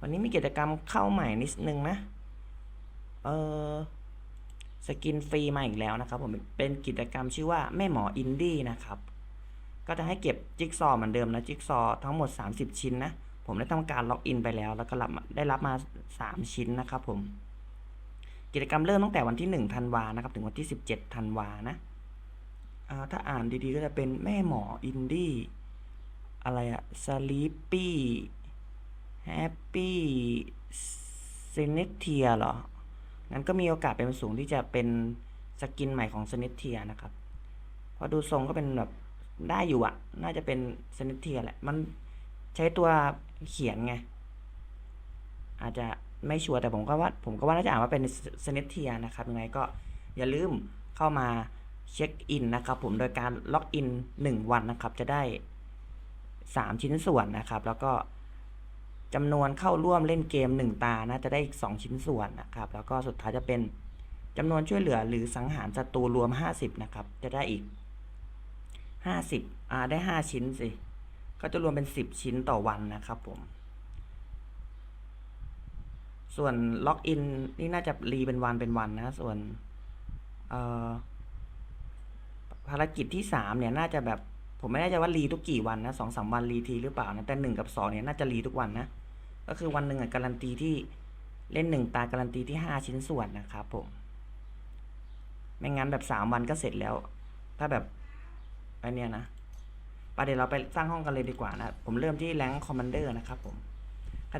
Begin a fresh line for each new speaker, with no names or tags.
วันนี้มีกิจกรรมเข้าใหม่นิดนึงนะ เออสกินฟรีมาอีกแล้วนะครับผมเป็นกิจกรรมชื่อว่าแม่หมออินดี้นะครับ ก็จะให้เก็บจิ๊กซอว์เหมือนเดิมนะจิ๊กซอว์ทั้งหมด 30 ชิ้นนะ ผมได้ทำการล็อกอินไปแล้ว แล้วก็รับได้รับมา 3 ชิ้นนะครับผม กิจกรรมเริ่มตั้งแต่วันที่1ธันวานะครับ ถึงวันที่ 17ธันวานะอ่าถ้าอ่านดีๆก็จะเป็นแม่หมออินดี้อะไรอะสลีปปี้ แฮปปี้เซเนเทียเหรอ งั้นก็มีโอกาสเป็นสูงที่จะเป็นสกินใหม่ของเซเนเทียนะครับเพราะดูทรงก็เป็นแบบได้อยู่อะน่าจะเป็นเซเนเทียแหละ มันใช้ตัวเขียนไง อาจจะไม่ชัวร์แต่ผมก็ว่า ผมก็ว่าน่าจะอ่านว่าเป็นเซเนเทียนะครับ ยังไงก็อย่าลืมเข้ามาเช็คอินนะครับผมโดยการล็อกอิน 1 วันนะครับ จะได้ 3 ชิ้นส่วนนะครับ แล้วก็ จำนวนเข้าร่วมเล่นเกม 1 ตานะจะได้อีก 2 ชิ้นส่วนนะครับ แล้วก็สุดท้ายจะเป็นจำนวนช่วยเหลือหรือสังหารศัตรูรวม 50 นะครับ จะได้อีก 50อ่าได้ 5 ชิ้นสิ ก็จะรวมเป็น 10 ชิ้นต่อวันนะครับผม ส่วนล็อกอินนี่น่าจะรีเป็นวันเป็นวันนะ ส่วนภารกิจที่สามเนี่ยน่าจะแบบ ผมไม่แน่ใจว่ารีทุกกี่วันนะสองสามวันรีทีหรือเปล่านะแต่หนึ่งกับสองเนี่ยน่าจะรีทุกวันนะ ก็คือวันหนึ่งอะการันตีที่เล่นหนึ่งตาการันตีที่ห้าชิ้นส่วนนะครับผม ไม่งั้นแบบสามวันก็เสร็จแล้ว ถ้าแบบไปเนี้ยนะประเดี๋ยวเราไปสร้างห้องกันเลยดีกว่านะ ผมเริ่มที่แรงคอมมานเดอร์นะครับผม